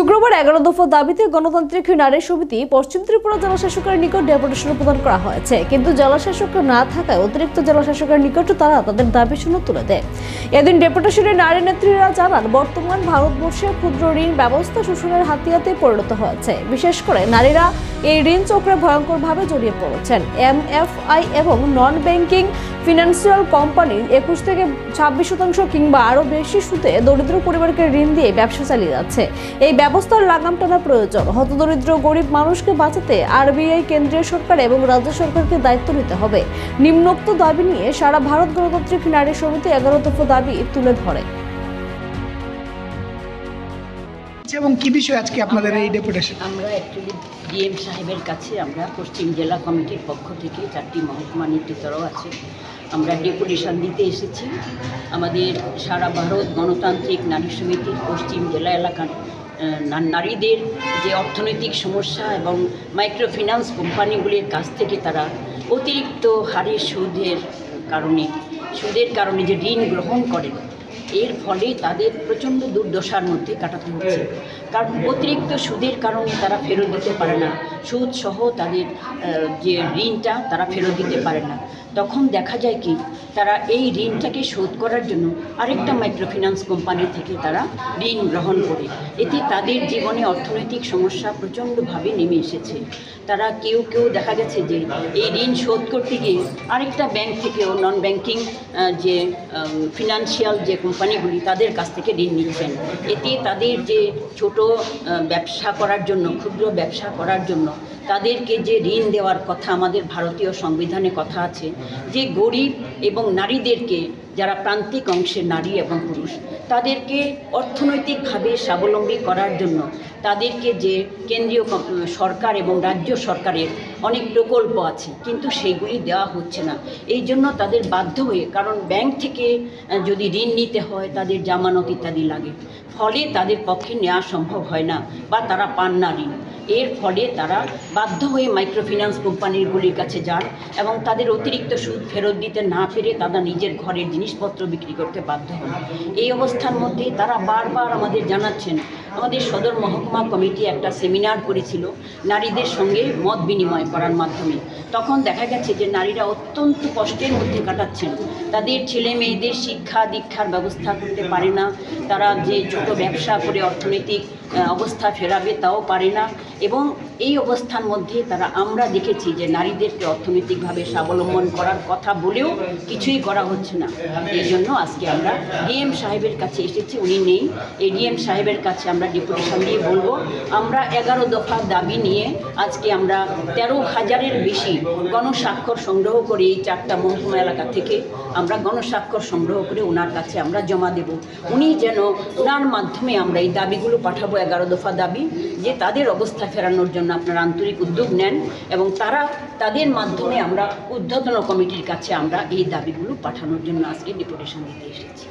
শুক্রবার এগারো দফা দাবিতে গণতান্ত্রিক নারী সমিতি পশ্চিম ত্রিপুরা জেলাশাসকের নিকট ডেপুটেশন প্রদান করা হয়েছে। কিন্তু জেলাশাসক না থাকায় অতিরিক্ত জেলাশাসকের নিকট তারা তাদের দাবি শূন্য তুলে দেয়। এদিন ডেপুটেশনে নারী নেত্রীরা জানান, বর্তমান ভারতবর্ষে ক্ষুদ্র ঋণ ব্যবস্থা শোষণের হাতিয়াতে পরিণত হয়েছে। বিশেষ করে নারীরা এই ঋণ চক্রে ভয়ঙ্করভাবে জড়িয়ে পড়েছেন। এমএফআই এবং নন ব্যাংকিং ফিনান্সিয়াল কোম্পানির একুশ থেকে ছাব্বিশ শতাংশ কিংবা আরও বেশি সুদে দরিদ্র পরিবারকে ঋণ দিয়ে ব্যবসা চালিয়ে যাচ্ছে। এই ব্যবস্থার লাগাম টানা প্রয়োজন। হতদরিদ্র গরিব মানুষকে বাঁচাতে আরবিআই কেন্দ্রীয় সরকার এবং রাজ্য সরকারকে দায়িত্ব নিতে হবে। নিম্নোক্ত দাবি নিয়ে সারা ভারত গণতান্ত্রিক নারী সমিতি এগারো দফা দাবি তুলে ধরে। এবং কি বিষয় আজকে আপনাদের এই ডেপুটেশন? আমরা অ্যাকচুয়ালি ডিএম সাহেবের কাছে আমরা পশ্চিম জেলা কমিটির পক্ষ থেকে চারটি মহকুমা নেতৃত্বরাও আছে। আমরা ডেপুটেশন দিতে এসেছি। আমাদের সারা ভারত গণতান্ত্রিক নারী সমিতির পশ্চিম জেলা এলাকার নারীদের যে অর্থনৈতিক সমস্যা এবং মাইক্রো ফিন্যান্স কোম্পানিগুলির কাছ থেকে তারা অতিরিক্ত হারে সুদের কারণে সুদের কারণে যে ঋণ গ্রহণ করেন এর ফলে তাদের প্রচণ্ড দুর্দশার মধ্যে কাটাতে হচ্ছে। কারণ অতিরিক্ত সুদের কারণে তারা ফেরত দিতে পারে না। সুদ সহ তাদের যে ঋণটা তারা ফেরত দিতে পারে না। তখন দেখা যায় কি, তারা এই ঋণটাকে শোধ করার জন্য আরেকটা মাইক্রোফিন্যান্স কোম্পানি থেকে তারা ঋণ গ্রহণ করে। এতে তাদের জীবনে অর্থনৈতিক সমস্যা প্রচণ্ডভাবে নেমে এসেছে। তারা কেউ কেউ দেখা গেছে যে এই ঋণ শোধ করতে গিয়ে আরেকটা ব্যাংক থেকেও নন ব্যাংকিং যে ফিনান্সিয়াল যে কোম্পানিগুলি তাদের কাছ থেকে ঋণ নিচ্ছেন। এতে তাদের যে ছোট ব্যবসা করার জন্য, ক্ষুদ্র ব্যবসা করার জন্য তাদেরকে যে ঋণ দেওয়ার কথা আমাদের ভারতীয় সংবিধানে কথা আছে, যে গরিব এবং নারীদেরকে যারা প্রান্তিক অংশের নারী এবং পুরুষ, তাদেরকে অর্থনৈতিকভাবে স্বাবলম্বী করার জন্য তাদেরকে যে কেন্দ্রীয় সরকার এবং রাজ্য সরকারের অনেক প্রকল্প আছে, কিন্তু সেগুলি দেওয়া হচ্ছে না। এই জন্য তাদের বাধ্য হয়ে, কারণ ব্যাংক থেকে যদি ঋণ নিতে হয়, তাদের জামানত ইত্যাদি লাগে। ফলে তাদের পক্ষে নেওয়া সম্ভব হয় না বা তারা পান না ঋণ। এর ফলে তারা বাধ্য হয়ে মাইক্রোফিন্যান্স কোম্পানিগুলির কাছে যান এবং তাদের অতিরিক্ত সুদ ফেরত দিতে না পেরে তারা নিজের ঘরের জিনিসপত্র বিক্রি করতে বাধ্য হন। এই অবস্থার মধ্যে তারা বারবার আমাদের জানাচ্ছেন, আমাদের সদর মহকুমা কমিটি একটা সেমিনার করেছিল নারীদের সঙ্গে মত বিনিময় করার মাধ্যমে। তখন দেখা গেছে যে নারীরা অত্যন্ত কষ্টের মধ্যে কাটাচ্ছেন। তাদের ছেলে মেয়েদের শিক্ষা, দীক্ষার ব্যবস্থা করতে পারে না। তারা যে ছোট ব্যবসা করে অর্থনৈতিক অবস্থা ফেরাবে তাও পারে না। এবং এই অবস্থার মধ্যে তারা আমরা দেখেছি যে নারীদেরকে অর্থনৈতিকভাবে স্বাবলম্বন করার কথা বলেও কিছুই করা হচ্ছে না। এই জন্য আজকে আমরা ডিএম সাহেবের কাছে এসেছি, উনি নেই। এই ডিএম সাহেবের কাছে আমরা ডেপুটেশন দিয়ে বলব, আমরা এগারো দফা দাবি নিয়ে আজকে আমরা তেরো হাজারের বেশি গণস্বাক্ষর সংগ্রহ করে এই চারটা মহকুমা এলাকা থেকে। আমরা গণস্বাক্ষর সংগ্রহ করে ওনার কাছে আমরা জমা দেব। উনি যেন ওনার মাধ্যমে আমরা এই দাবিগুলো পাঠাবো এগারো দফা দাবি, যে তাদের অবস্থা ফেরানোর জন্য আপনারা আন্তরিক উদ্যোগ নেন এবং তারা তাদের মাধ্যমে আমরা ঊর্ধ্বতন কমিটির কাছে আমরা এই দাবিগুলো পাঠানোর জন্য আজকে ডেপুটেশন দিতে এসেছি।